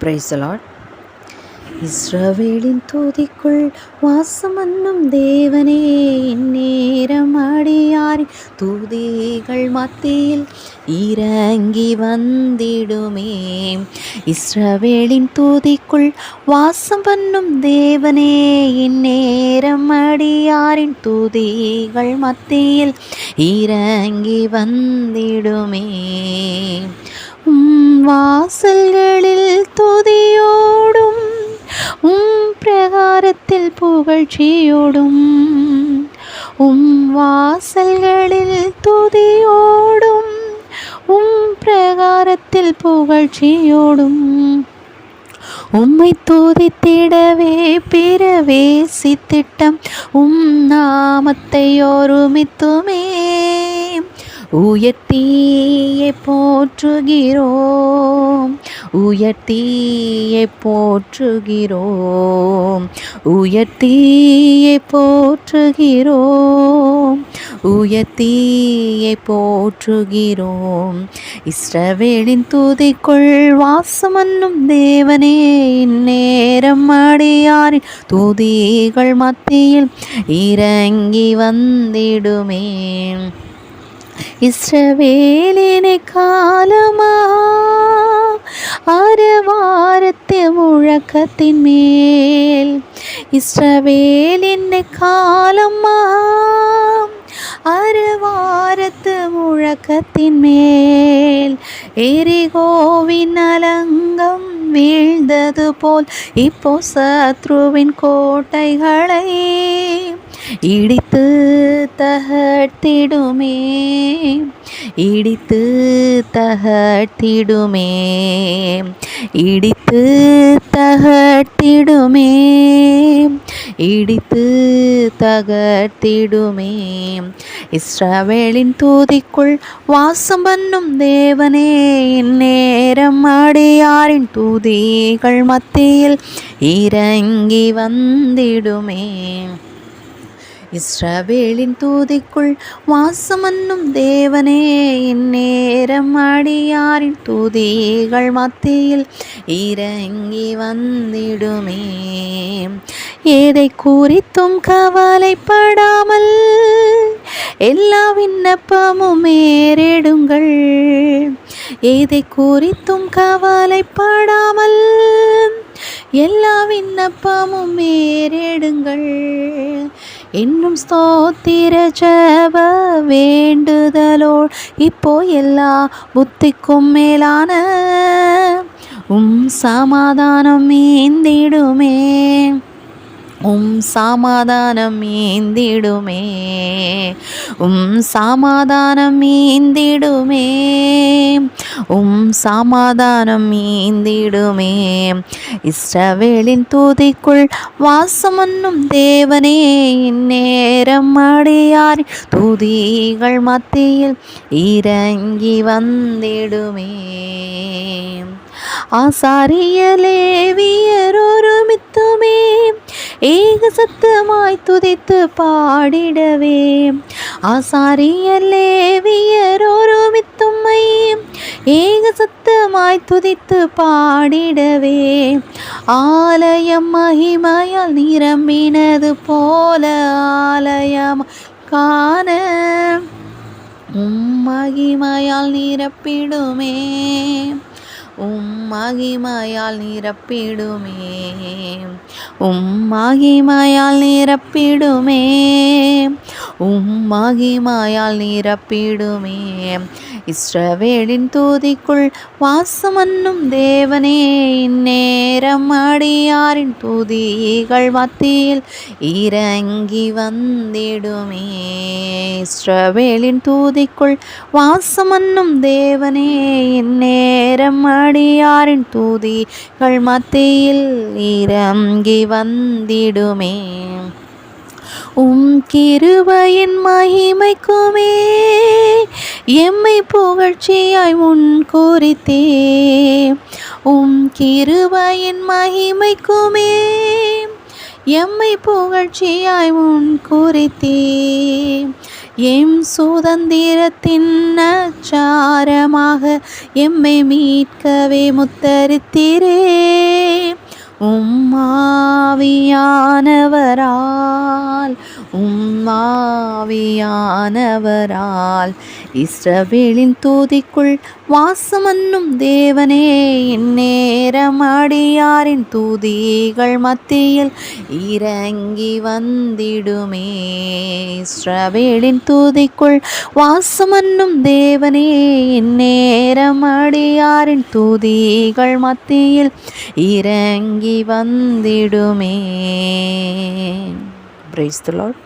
பிரைசலாட் இஸ்ரவேலின் தூதிக்குள் வாசமன்னும் தேவனே இந்நேரம் அடியாரின் தூதிகள் மத்தியில் இறங்கி வந்திடுமே. இஸ்ரவேலின் தூதிக்குள் வாசம் பண்ணும் தேவனே இந்நேரம் அடியாரின் தூதிகள் மத்தியில் இறங்கி வந்திடுமே. உம் வாசல்களில் துதியோடும் உம் பிரகாரத்தில் புகழ்ச்சியோடும் உம் வாசல்களில் துதியோடும் உம் பிரகாரத்தில் புகழ்ச்சியோடும் உம்மை தூதித்திடவே பிரவேசித்திட்டம் உம் நாமத்தை ஒருமித்துமே. உயர்த்தீயை போற்றுகிறோம். உயர்த்தீயை போற்றுகிறோம். உயர்த்தீயை போற்றுகிறோம். உயர்த்தீயை போற்றுகிறோம். இஸ்ரவேலின் தூதிக்குள் வாசமன்னும் தேவனே இந்நேரம் அடியாரின் தூதிகள் மத்தியில் இறங்கி வந்திடுமே. இஸ்ரவேலினை காலமா? அறவாரத்து முழக்கத்தின் மேல். இஸ்ரவேலினை காலமா? அறவாரத்து முழக்கத்தின் மேல். எரிகோவின் அலங்கம் வீழ்ந்தது போல் இப்போ சத்ருவின் கோட்டைகளை இடித்து தகர்த்திடுமே. இடித்து தகர்த்திடுமே. இடித்து தகர்த்திடுமே. இடித்து தகர்த்திடுமே. இஸ்ரவேலின் தூதிக்குள் வாசம் பண்ணும் தேவனே இந்நேரம் அடியாரின் தூதிகள் மத்தியில் இறங்கி வந்திடுமே. இஸ்ரவேலின் தூதிக்குள் வாசமன்னும் தேவனே இந்நேரம் அடியாரின் தூதிகள் மத்தியில் இறங்கி வந்திடுமே. எதை குறித்தும் கவலைப்படாமல் எல்லா விண்ணப்பமும் ஏறிடுங்கள். எதை குறித்தும் கவலைப்படாமல் எல்லா விண்ணப்பமும் ஏறிடுங்கள். இன்னும் ஸ்தோத்திர ஜப வேண்டுதலோடு இப்போ எல்லா புத்திக்கும் மேலான உம் சமாதானம் ஏந்திடுமே. உம் சமாதானம் ஏந்திடுமே. உம் சமாதானம் ஏந்திடுமே. உம் சமாதானம் ஏந்திடுமே. இஸ்ரவேலின் தூதிக்குள் வாசமன்னும் தேவனே இந்நேரம் அடியாரி தூதிகள் மத்தியில் இறங்கி வந்திடுமே. ஆசாரிய லேவியர் ஒருமித்துமே சத்தமாய் துதித்து பாடிடவே. ஆசாரிய லேவியர் ஒருமித்தும்மை ஏக சத்தமாய் துதித்து பாடிடவே. ஆலயம் மகிமையால் நிரம்பினது போல ஆலயம் காண. உம் மகிமையால் நிரப்பிடுமே. உம் மகிமையால் நிரப்பிடுமே. உம் மகிமையால் நிரப்பிடுமே. உம் மகிமையால் நிரப்பிடுமே. இஸ்ரவேலின் தூதிக்குள் வாசமன்னும் தேவனே. இந்நேரம் அடியாரின் தூதிகள் மத்தியில் இறங்கி வந்திடுமே. இஸ்ரவேலின் தூதிக்குள் வாசமன்னும் தேவனே. இந்நேரம் அடியாரின் தூதிகள் மத்தியில் இறங்கி வந்திடுமே. உம் கிருபையின் மகிமைக்குமே எம்மை புகழ்ச்சியாய் உன் குறித்தே. உம் கிருபையின் மகிமைக்குமே எம்மை புகழ்ச்சியாய் உன் குறித்தே. எம் சுதந்திரத்தின் அச்சாரமாக எம்மை மீட்கவே முத்தரித்திரே. உம்மாவியானவரால் உம்மாவியானவரால். இஸ்ரவேலின் தூதிக்குள் வாசமன்னும் தேவனே இந்நேரம் அடியாரின் தூதிகள் மத்தியில் இறங்கி வந்திடுமே. இஸ்ரவேலின் தூதிக்குள் வாசமன்னும் தேவனே இந்நேரம் அடியாரின் தூதிகள் மத்தியில் இறங்கி வந்திடுமே பிரைஸ் த லார்ட்